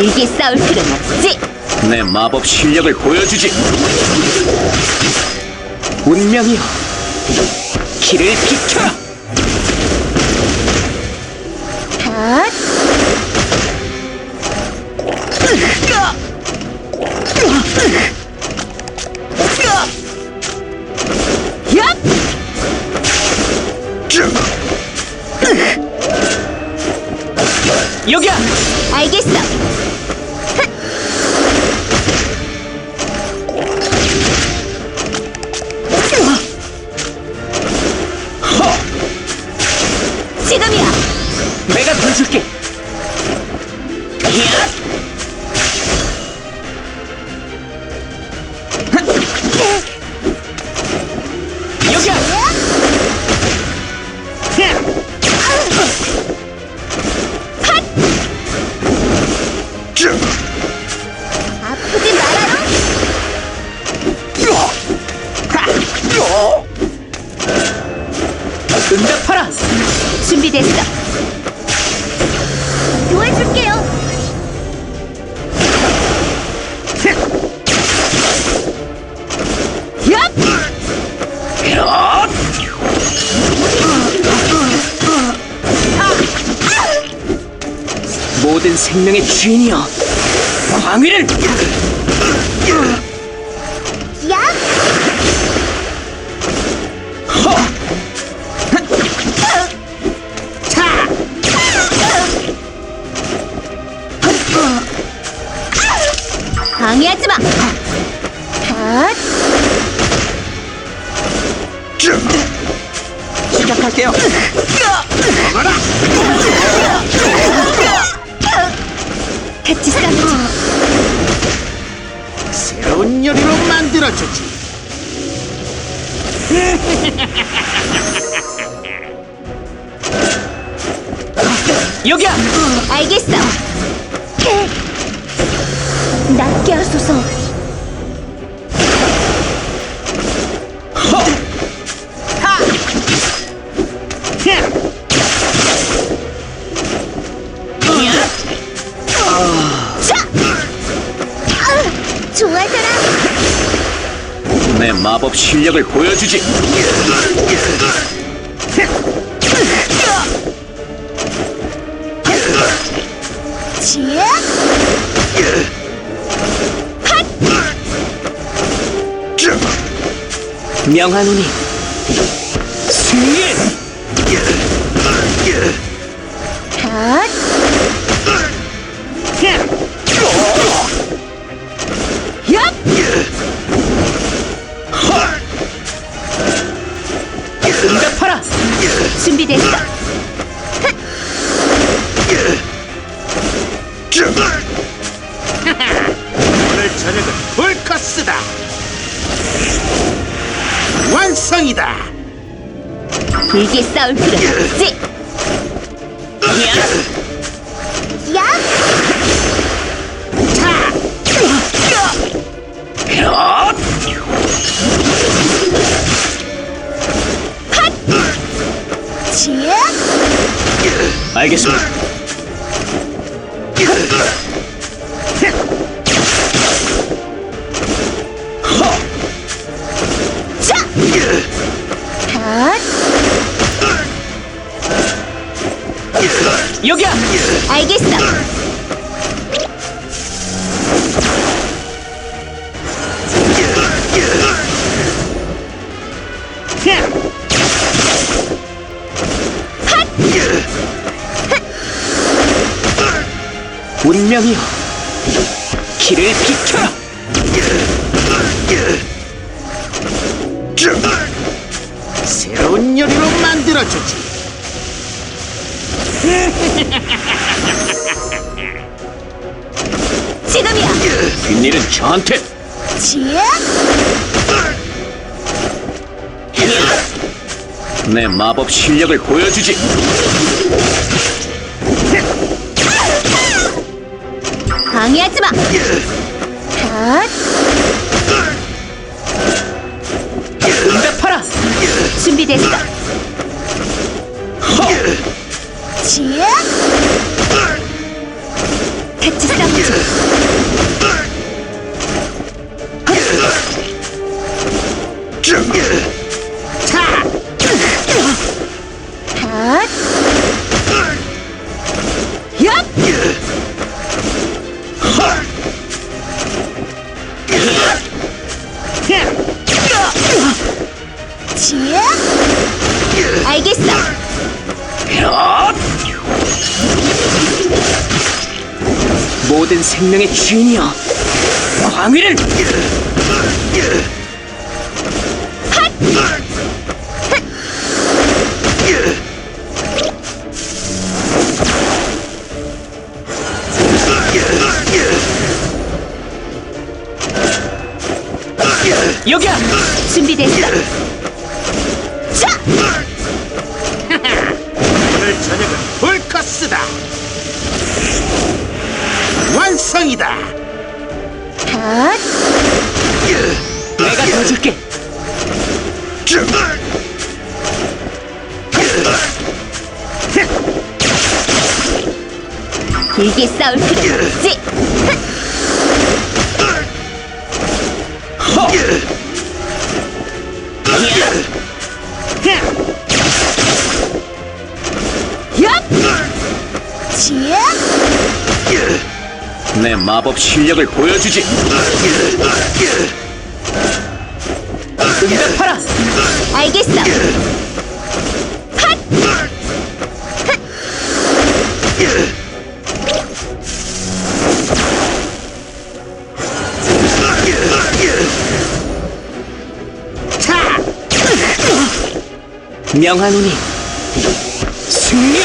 길게 싸울 필요는 없지. 내 마법 실력을 보여주지. 운명이여, 길을 비켜라. 핫! 얍! 여기야. 알겠어. 여기야. 모든 생명의 주인이여, 광위를 얍! 방해하지 마. 만들어주지. 여기야. 알겠어. 낫게 하소서. 내 마법 실력을 보여주지. 지혜? 명하노니 승리. 길게 싸울 필요는 없지. 야! 지혜? 알겠습니다. 여기야. 알겠어. 운명이여, 길을 비켜라. 새로운 요리로 만들어주지. 지금이야. 뒷일은 저한테. 지혜? 내 마법 실력을 보여주지. 방해하지 마. 핫! 응답하라. 준비됐어. 지혜? 같이 싸우자. 자, 모든 생명의 주인이여 광위를 여기야 준비됐어. 자! 완성이다. 핫! 내가 도와줄게 길게 싸울 필요 없지. 내 마법 실력을 보여주지. 응답하라. 알겠어. 핫! 자, 명하노니 승리